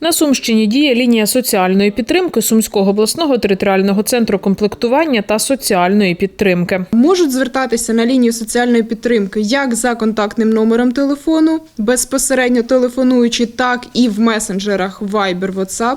На Сумщині діє лінія соціальної підтримки Сумського обласного територіального центру комплектування та соціальної підтримки. Можуть звертатися на лінію соціальної підтримки як за контактним номером телефону, безпосередньо телефонуючи, так і в месенджерах Viber, WhatsApp,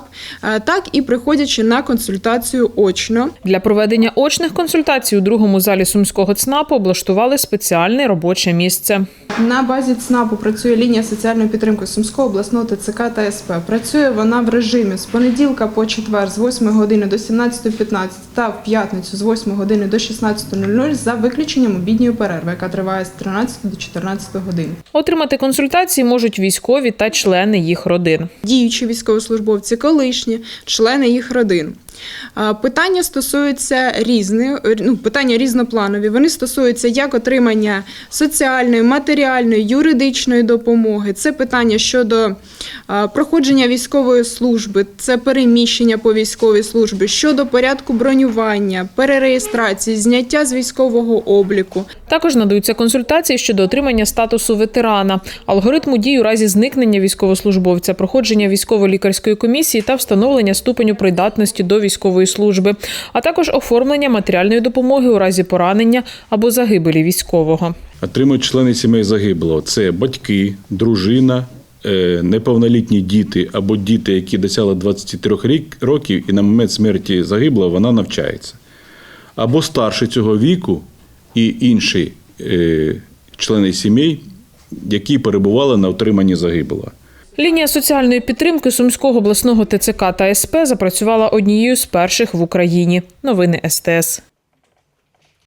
е, так і приходячи на консультацію очно. Для проведення очних консультацій у другому залі Сумського ЦНАПу облаштували спеціальне робоче місце. На базі ЦНАПу працює лінія соціальної підтримки Сумського обласного ТЦК та СП. Працює вона в режимі з понеділка по четвер з 8 години до 17.15 та в п'ятницю з 8 години до 16.00 за виключенням обідньої перерви, яка триває з 13 до 14 годин. Отримати консультації можуть військові та члени їх родин. діючі військовослужбовці, колишні, члени їх родин. Питання стосуються різні, ну, питання різнопланові. Вони стосуються як отримання соціальної, матеріальної, юридичної допомоги. Це питання щодо проходження військової служби, це переміщення по військовій службі, щодо порядку бронювання, перереєстрації, зняття з військового обліку. Також надаються консультації щодо отримання статусу ветерана, алгоритму дій у разі зникнення військовослужбовця, проходження військово-лікарської комісії та встановлення ступеню придатності до військової служби, а також оформлення матеріальної допомоги у разі поранення або загибелі військового. Отримують члени сімей загиблого. Це батьки, дружина, е, неповнолітні діти або діти, які досягли 23 рік- років, і на момент смерті загиблого вона навчається. Або старші цього віку і інші е, члени сімей, які перебували на утриманні загиблого. Лінія соціальної підтримки Сумського обласного ТЦК та СП запрацювала однією з перших в Україні. Новини СТС.